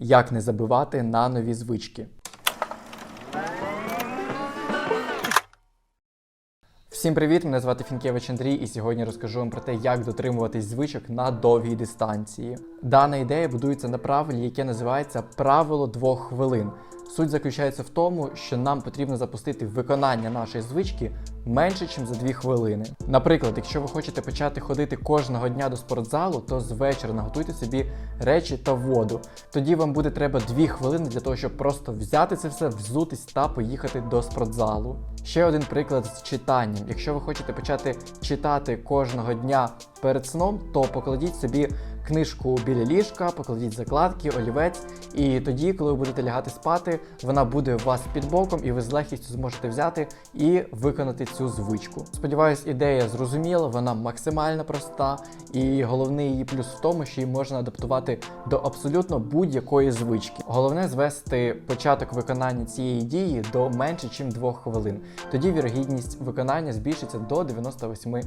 як не забивати на нові звички. Всім привіт! Мене звати Фінкевич Андрій, і сьогодні розкажу вам про те, як дотримуватись звичок на довгій дистанції. Дана ідея будується на правилі, яке називається правило двох хвилин. Суть заключається в тому, що нам потрібно запустити виконання нашої звички менше, ніж за 2 хвилини. Наприклад, якщо ви хочете почати ходити кожного дня до спортзалу, то з вечора наготуйте собі речі та воду. Тоді вам буде треба 2 хвилини для того, щоб просто взяти це все, взутись та поїхати до спортзалу. Ще один приклад з читанням. Якщо ви хочете почати читати кожного дня перед сном, то покладіть собі книжку біля ліжка, покладіть закладки, олівець, і тоді, коли ви будете лягати спати, вона буде у вас під боком, і ви з легкістю зможете взяти і виконати цю звичку. Сподіваюсь, ідея зрозуміла, вона максимально проста, і головний її плюс в тому, що її можна адаптувати до абсолютно будь-якої звички. Головне звести початок виконання цієї дії до менше, ніж 2 хвилин. Тоді вірогідність виконання збільшиться до 98%.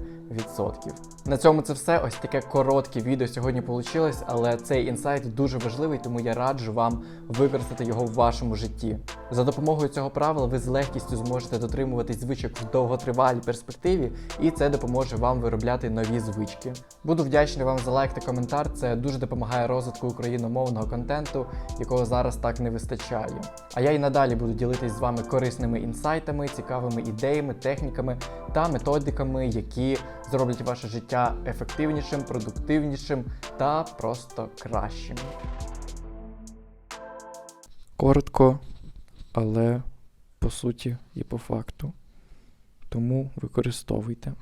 На цьому це все. Ось таке коротке відео сьогодні вийшло, але цей інсайт дуже важливий, тому я раджу вам використати його в вашому житті. За допомогою цього правила ви з легкістю зможете дотримуватись звичок в довготривалій перспективі, і це допоможе вам виробляти нові звички. Буду вдячний вам за лайк та коментар. Це дуже допомагає розвитку україномовного контенту, якого зараз так не вистачає. А я і надалі буду ділитись з вами корисними інсайтами, цікавими ідеями, техніками та методиками, які зроблять ваше життя ефективнішим, продуктивнішим та просто кращим. Коротко, але по суті і по факту. Тому використовуйте.